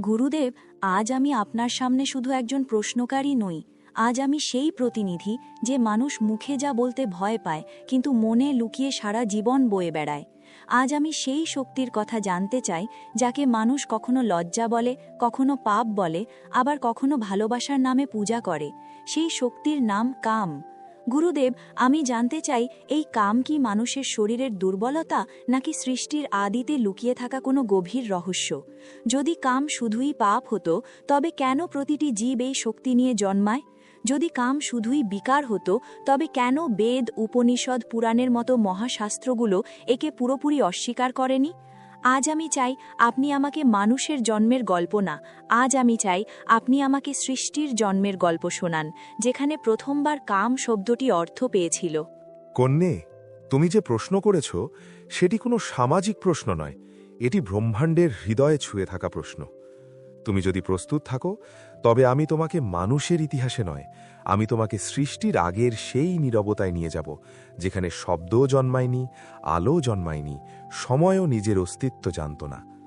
গুরুদেব, আজ আমি আপনার সামনে শুধু একজন প্রশ্নকারী নই, আজ আমি সেই প্রতিনিধি যে মানুষ মুখে যা বলতে ভয় পায়, কিন্তু মনে লুকিয়ে সারা জীবন বয়ে বেড়ায়। আজ আমি সেই শক্তির কথা জানতে চাই, যাকে মানুষ কখনো লজ্জা বলে, কখনো পাপ বলে, আবার কখনো ভালোবাসার নামে পূজা করে। সেই শক্তির নাম কাম। গুরুদেব, আমি জানতে চাই, এই কাম কি মানুষের শরীরের দুর্বলতা নাকি সৃষ্টির আদিতে লুকিয়ে থাকা কোনো গভীর রহস্য? যদি কাম শুধুই পাপ হতো, তবে কেন প্রতিটি জীব এই শক্তি নিয়ে জন্মায়? যদি কাম শুধুই বিকার হতো, তবে কেন বেদ, উপনিষদ, পুরাণের মতো মহাশাস্ত্রগুলো একে পুরোপুরি অস্বীকার করেনি? আজ আমি চাই আপনি আমাকে মানুষের জন্মের গল্প না, আজ আমি চাই আপনি আমাকে সৃষ্টির জন্মের গল্প শোনান, যেখানে প্রথমবার কাম শব্দটি অর্থ পেয়েছিল। কন্যে, তুমি যে প্রশ্ন করেছ, সেটি কোনো সামাজিক প্রশ্ন নয়, এটি ব্রহ্মাণ্ডের হৃদয়ে ছুঁয়ে থাকা প্রশ্ন। তুমি যদি প্রস্তুত থাকো, তবে আমি তোমাকে মানুষের ইতিহাসে নয়, আমি তোমাকে সৃষ্টির আগের সেই নীরবতায় নিয়ে যাব, যেখানে শব্দও জন্মায়নি আলো জন্মায়নি, সময়ও নিজের অস্তিত্ব জানত না।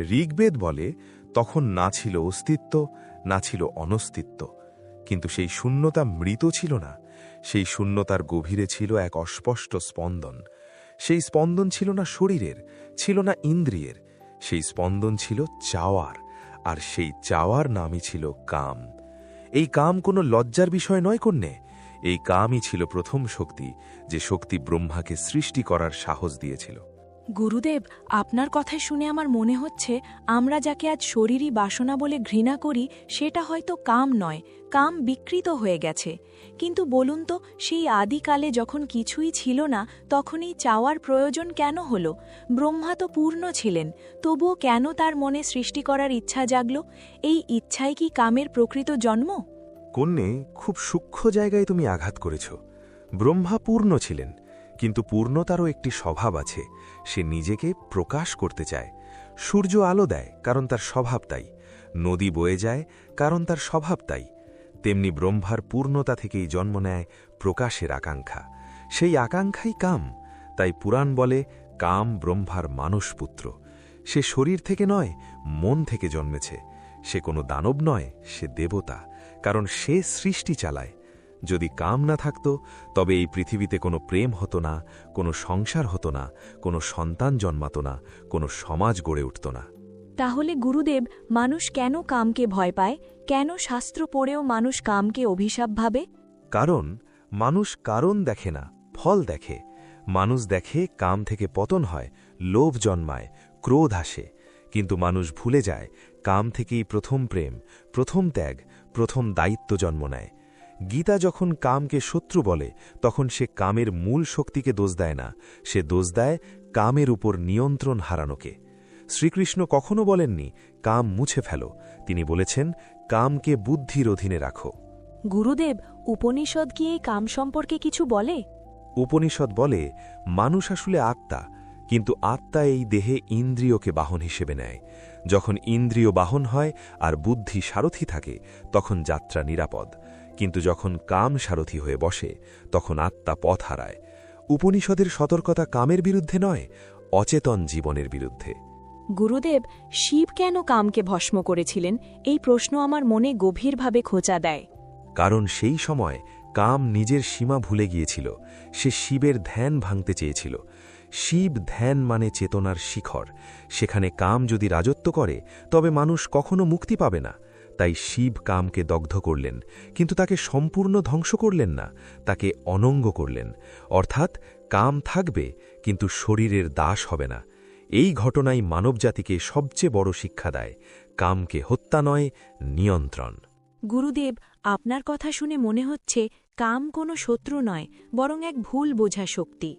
ঋগ্বেদ বলে, তখন না ছিল অস্তিত্ব, না ছিল অনস্তিত্ব। কিন্তু সেই শূন্যতা মৃত ছিল না, সেই শূন্যতার গভীরে ছিল এক অস্পষ্ট স্পন্দন। সেই স্পন্দন ছিল না শরীরের, ছিল না ইন্দ্রিয়ের, সেই স্পন্দন ছিল চাওয়ার। আর সেই চাওয়ার নামই ছিল কাম। এই কাম কোনো লজ্জার বিষয় নয়, কন্যে। এই কামই ছিল প্রথম শক্তি, যে শক্তি ব্রহ্মাকে সৃষ্টি করার সাহস দিয়েছিল। গুরুদেব, আপনার কথায় শুনে আমার মনে হচ্ছে আমরা যাকে আজ শরীরই বাসনা বলে ঘৃণা করি, সেটা হয়তো কাম নয়, কাম বিকৃত হয়ে গেছে। কিন্তু বলুন তো, সেই আদিকালে যখন কিছুই ছিল না, তখনই চাওয়ার প্রয়োজন কেন হল? ব্রহ্মা তো পূর্ণ ছিলেন, তবুও কেন তার মনে সৃষ্টি করার ইচ্ছা জাগল? এই ইচ্ছাই কি কামের প্রকৃত জন্ম? কন্যে, খুব সূক্ষ্ম জায়গায় তুমি আঘাত করেছ। ব্রহ্মা পূর্ণ ছিলেন কিন্তু পূর্ণতারও একটি স্বভাব আছে। সে নিজেকে প্রকাশ করতে চায়। সূর্য আলো দেয়, কারণ তার স্বভাব তাই। নদী বয়ে যায়, কারণ তার স্বভাব তাই। তেমনি ব্রহ্মার পূর্ণতা থেকেই জন্ম নেয় প্রকাশের আকাঙ্ক্ষা। সেই আকাঙ্ক্ষাই কাম। তাই পুরাণ বলে, কাম ব্রহ্মার মানসপুত্র সে শরীর থেকে নয়, মন থেকে জন্মেছে। সে কোনো দানব নয়, সে দেবতা। কারণ সে সৃষ্টি চালায়। যদি কাম না থাকত তবে এই পৃথিবীতে কোনো প্রেম হতো না কোনো সংসার হতো না কোনো সন্তান জন্মাত না কোনো সমাজ গড়ে উঠত না। তাহলে গুরুদেব মানুষ কেন কামকে ভয় পায়? কেন শাস্ত্র পড়েও মানুষ কামকে অভিশাপ ভাবে? কারণ মানুষ কারণ দেখে না ফল দেখে। মানুষ দেখে কাম থেকে পতন হয় লোভ জন্মায় ক্রোধ আসে। কিন্তু মানুষ ভুলে যায় কাম থেকেই প্রথম প্রেম প্রথম ত্যাগ প্রথম দায়িত্ব জন্ম নেয়। গীতা যখন কামকে শত্রু বলে তখন সে কামের মূল শক্তিকে দোষ দেয় না। সে দোষ দেয় কামের উপর নিয়ন্ত্রণ হারানোকে। শ্রীকৃষ্ণ কখনো বলেননি কাম মুছে ফেলো। তিনি বলেছেন কামকে বুদ্ধির অধীনে রাখো। গুরুদেব উপনিষদ কি এই কাম সম্পর্কে কিছু বলে? উপনিষদ বলে মানুষ আসলে আত্মা কিন্তু আত্মা এই দেহে ইন্দ্রিয়কে বাহন হিসেবে নেয়। যখন ইন্দ্রিয় বাহন হয় আর বুদ্ধি সারথি থাকে তখন যাত্রা নিরাপদ। কিন্তু যখন কাম সারথি হয়ে বসে তখন আত্মা পথ হারায়। উপনিষদের সতর্কতা কামের বিরুদ্ধে নয় অচেতন জীবনের বিরুদ্ধে। গুরুদেব শিব কেন কামকে ভস্ম করেছিলেন? এই প্রশ্ন আমার মনে গভীরভাবে খোঁচা দেয়। কারণ সেই সময় কাম নিজের সীমা ভুলে গিয়েছিল সে শিবের ধ্যান ভাঙতে চেয়েছিল। শিব ধ্যান মানে চেতনার শিখর সেখানে কাম যদি রাজত্ব করে তবে মানুষ কখনো মুক্তি পাবে না। তাই শিব কামকে দগ্ধ করলেন কিন্তু তাকে সম্পূর্ণ ধ্বংস করলেন না তাকে অনঙ্গ করলেন। অর্থাৎ কাম থাকবে কিন্তু শরীরের দাস হবে না। এই ঘটনাই মানবজাতিকে সবচেয়ে বড় শিক্ষা দেয় কামকে হত্যা নয় নিয়ন্ত্রণ। গুরুদেব আপনার কথা শুনে মনে হচ্ছে কাম কোনো শত্রু নয় বরং এক ভুল বোঝা শক্তি।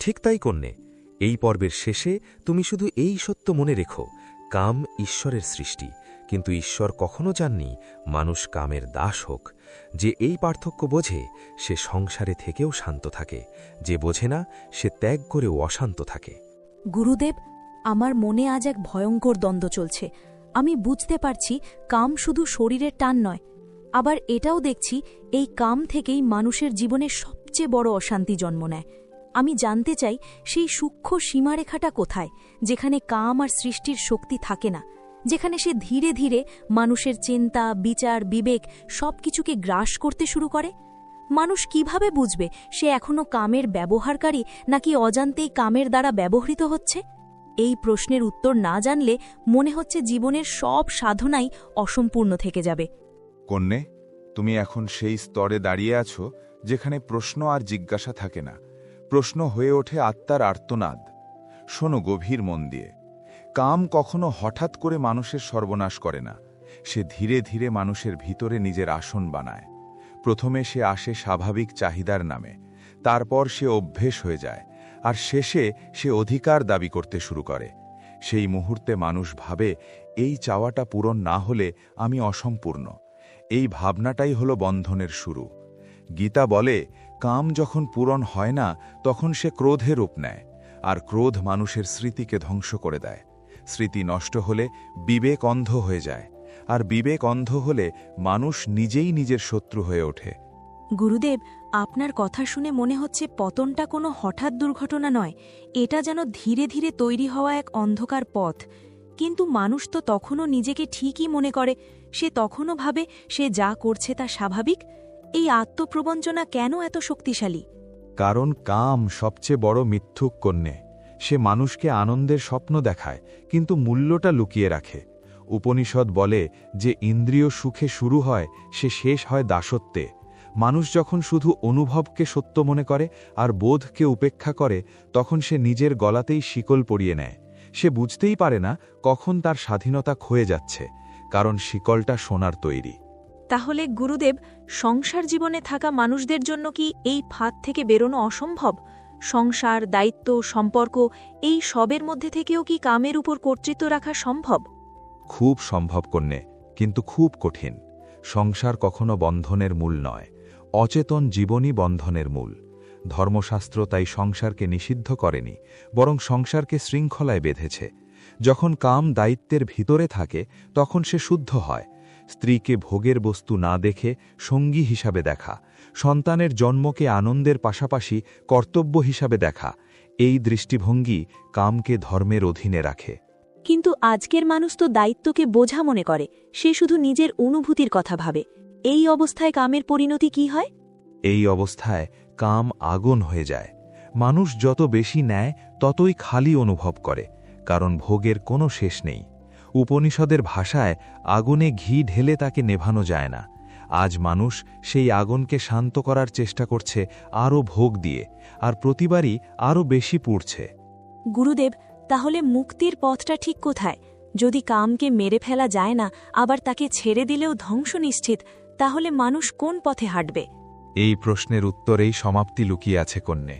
ঠিক তাই কন্যে এই পর্বের শেষে তুমি শুধু এই সত্য মনে রেখো কাম ঈশ্বরের সৃষ্টি। কিন্তু ঈশ্বর কখনো চাননি মানুষ কামের দাস হোক। যে এই পার্থক্য বোঝে, সে সংসারে থেকেও শান্ত থাকে। যে বোঝে না, সে ত্যাগ করেও অশান্ত থাকে। গুরুদেব, আমার মনে আজ এক ভয়ঙ্কর দ্বন্দ্ব চলছে। আমি বুঝতে পারছি কাম শুধু শরীরের টান নয়। আবার এটাও দেখছি এই কাম থেকেই মানুষের জীবনে সবচেয়ে বড় অশান্তি জন্ম নেয়। আমি জানতে চাই সেই সূক্ষ্ম সীমারেখাটা কোথায়, যেখানে কাম আর সৃষ্টির শক্তি থাকে না। যেখানে সে ধীরে ধীরে মানুষের চিন্তা, বিচার, বিবেক সবকিছুকে গ্রাস করতে শুরু করে। মানুষ কীভাবে বুঝবে সে এখনও কামের ব্যবহারকারী নাকি অজান্তেই কামের দ্বারা ব্যবহৃত হচ্ছে? এই প্রশ্নের উত্তর না জানলে মনে হচ্ছে জীবনের সব সাধনাই অসম্পূর্ণ থেকে যাবে। কন্যে, তুমি এখন সেই স্তরে দাঁড়িয়ে আছো যেখানে প্রশ্ন আর জিজ্ঞাসা থাকে না। প্রশ্ন হয়ে ওঠে আত্মার আর্তনাদ। শোনো গভীর মন দিয়ে। কাম কখনো হঠাৎ করে মানুষের সর্বনাশ করে না। সে ধীরে ধীরে মানুষের ভিতরে নিজের আসন বানায়। প্রথমে সে আসে স্বাভাবিক চাহিদার নামে, তারপর সে অভ্যেস হয়ে যায়, আর শেষে সে অধিকার দাবি করতে শুরু করে। সেই মুহূর্তে মানুষ ভাবে, এই চাওয়াটা পূরণ না হলে আমি অসম্পূর্ণ। এই ভাবনাটাই হলো বন্ধনের শুরু। গীতা বলে, কাম যখন পূরণ হয় না, তখন সে ক্রোধে রূপ নেয়, আর ক্রোধ মানুষের স্মৃতিকে ধ্বংস করে দেয়। স্মৃতি নষ্ট হলে বিবেক অন্ধ হয়ে যায়। আর বিবেক অন্ধ হলে মানুষ নিজেই নিজের শত্রু হয়ে ওঠে। গুরুদেব আপনার কথা শুনে মনে হচ্ছে পতনটা কোনো হঠাৎ দুর্ঘটনা নয়। এটা যেন ধীরে ধীরে তৈরি হওয়া এক অন্ধকার পথ। কিন্তু মানুষ তো তখনও নিজেকে ঠিকই মনে করে। সে তখনও ভাবে সে যা করছে তা স্বাভাবিক। এই আত্মপ্রবঞ্চনা কেন এত শক্তিশালী? কারণ কাম সবচেয়ে বড় মিথ্যুক কন্যে। সে মানুষকে আনন্দের স্বপ্ন দেখায়, কিন্তু মূল্যটা লুকিয়ে রাখে। উপনিষদ বলে যে ইন্দ্রিয় সুখে শুরু হয়, সে শেষ হয় দাসত্বে। মানুষ যখন শুধু অনুভবকে সত্য মনে করে আর বোধকে উপেক্ষা করে, তখন সে নিজের গলাতেই শিকল পরিয়ে নেয়। সে বুঝতেই পারে না কখন তার স্বাধীনতা ক্ষয়ে যাচ্ছে, কারণ শিকলটা সোনার তৈরি। তাহলে গুরুদেব, সংসার জীবনে থাকা মানুষদের জন্য কি এই ফাঁদ থেকে বেরোনো অসম্ভব? সংসার, দায়িত্ব, সম্পর্ক, এই সবের মধ্যে থেকেও কি কামের উপর কর্তৃত্ব রাখা সম্ভব? খুব সম্ভব, কন্যে, কিন্তু খুব কঠিন। সংসার কখনো বন্ধনের মূল নয়, অচেতন জীবনই বন্ধনের মূল। ধর্মশাস্ত্র তাই সংসারকে নিষিদ্ধ করেনি, বরং সংসারকে শৃঙ্খলায় বেঁধেছে। যখন কাম দায়িত্বের ভিতরে থাকে, তখন সে শুদ্ধ হয় স্ত্রীকে ভোগের বস্তু না দেখে সঙ্গী হিসাবে দেখা সন্তানের জন্মকে আনন্দের পাশাপাশি কর্তব্য হিসাবে দেখা এই দৃষ্টিভঙ্গি কামকে ধর্মের অধীনে রাখে। কিন্তু আজকের মানুষ তো দায়িত্বকে বোঝা মনে করে সে শুধু নিজের অনুভূতির কথা ভাবে। এই অবস্থায় কামের পরিণতি কি হয়? এই অবস্থায় কাম আগুন হয়ে যায়। মানুষ যত বেশি নেয় ততই খালি অনুভব করে কারণ ভোগের কোনো শেষ নেই। উপনিষদের ভাষায় আগুনে ঘি ঢেলে তাকে নেভানো যায় না। আজ মানুষ সেই আগুনকে শান্ত করার চেষ্টা করছে আরও ভোগ দিয়ে আর প্রতিবারই আরও বেশি পুড়ছে। গুরুদেব তাহলে মুক্তির পথটা ঠিক কোথায়? যদি কামকে মেরে ফেলা যায় না আবার তাকে ছেড়ে দিলেও ধ্বংস নিশ্চিত তাহলে মানুষ কোন পথে হাঁটবে? এই প্রশ্নের উত্তরেই সমাপ্তি লুকিয়ে আছে কন্যে।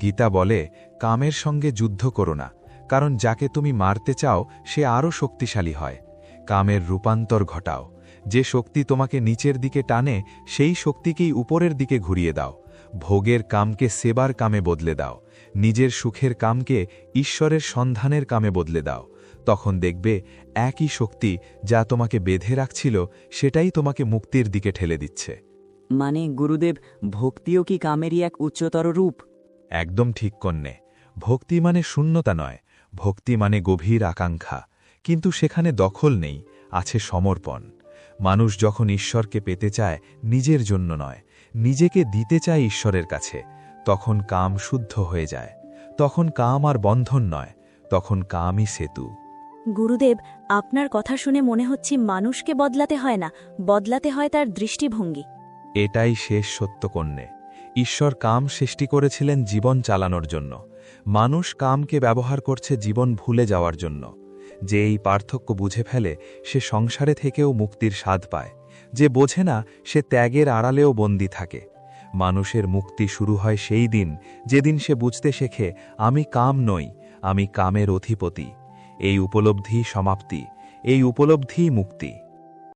গীতা বলে কামের সঙ্গে যুদ্ধ করো না কারণ যাকে তুমি মারতে চাও সে আরও শক্তিশালী হয়। কামের রূপান্তর ঘটাও। যে শক্তি তোমাকে নিচের দিকে টানে সেই শক্তিকেই উপরের দিকে ঘুরিয়ে দাও। ভোগের কামকে সেবার কামে বদলে দাও। নিজের সুখের কামকে ঈশ্বরের সন্ধানের কামে বদলে দাও। তখন দেখবে একই শক্তি যা তোমাকে বেঁধে রাখছিল সেটাই তোমাকে মুক্তির দিকে ঠেলে দিচ্ছে। মানে গুরুদেব ভক্তিও কি কামেরই এক উচ্চতর রূপ? একদম ঠিক কন্যে। ভক্তি মানে শূন্যতা নয়। ভক্তি মানে গভীর আকাঙ্ক্ষা কিন্তু সেখানে দখল নেই আছে সমর্পণ। মানুষ যখন ঈশ্বরকে পেতে চায় নিজের জন্য নয় নিজেকে দিতে চায় ঈশ্বরের কাছে তখন কাম শুদ্ধ হয়ে যায় তখন কাম আর বন্ধন নয় তখন কামই সেতু। গুরুদেব আপনার কথা শুনে মনে হচ্ছে মানুষকে বদলাতে হয় না বদলাতে হয় তার দৃষ্টিভঙ্গি। এটাই শেষ সত্যকন্যে। ঈশ্বর কাম সৃষ্টি করেছিলেন জীবন চালানোর জন্য। মানুষ কামকে ব্যবহার করছে জীবন ভুলে যাওয়ার জন্য। যে এই পার্থক্য বুঝে ফেলে, সে সংসারে থেকেও মুক্তির স্বাদ পায়। যে বোঝে না, সে ত্যাগের আড়ালেও বন্দী থাকে। মানুষের মুক্তি শুরু হয় সেই দিন, যেদিন সে বুঝতে শেখে, আমি কাম নই, আমি কামের অধিপতি। এই উপলব্ধি সমাপ্তি, এই উপলব্ধিই মুক্তি।